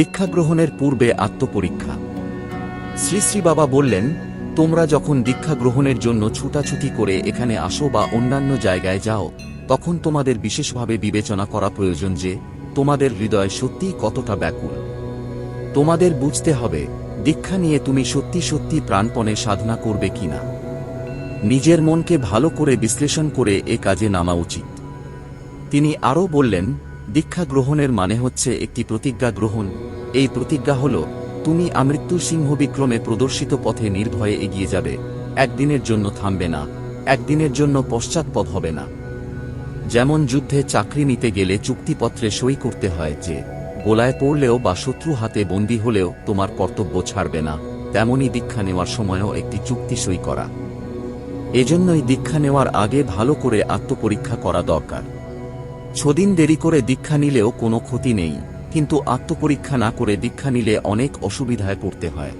দীক্ষা গ্রহণের পূর্বে আত্মপরীক্ষা। শ্রী শ্রী বাবা বললেন, তোমরা যখন দীক্ষা গ্রহণের জন্য ছুটাছুটি করে এখানে আসো বা অন্যান্য জায়গায় যাও, তখন তোমাদের বিশেষভাবে বিবেচনা করা প্রয়োজন যে, তোমাদের হৃদয় সত্যিই কতটা ব্যাকুল। তোমাদের বুঝতে হবে, দীক্ষা নিয়ে তুমি সত্যি সত্যি প্রাণপণে সাধনা করবে কিনা। নিজের মনকে ভালো করে বিশ্লেষণ করে এ কাজে নামা উচিত। তিনি আরও বললেন দীক্ষা গ্রহণের মানে হচ্ছে একটি প্রতিজ্ঞা গ্রহণ। এই প্রতিজ্ঞা হল, তুমি আমৃত্যু সিংহ বিক্রমে প্রদর্শিত পথে নির্ভয়ে এগিয়ে যাবে। একদিনের জন্য থামবে না। একদিনের জন্য পশ্চাৎপদ হবে না। যেমন যুদ্ধে চাকরি নিতে গেলে চুক্তিপত্রে সই করতে হয় যে, গোলায় পড়লেও বা শত্রু হাতে বন্দী হলেও তোমার কর্তব্য ছাড়বে না তেমনই দীক্ষা নেওয়ার সময়ও একটি চুক্তি সই করা। এজন্যই দীক্ষা নেওয়ার আগে ভালো করে আত্মপরীক্ষা করা দরকার। ছদিন দেরি করে দীক্ষা নিলেও কোনো ক্ষতি নেই, কিন্তু আত্মপরীক্ষা না করে দীক্ষা নিলে অনেক অসুবিধায় পড়তে হয়।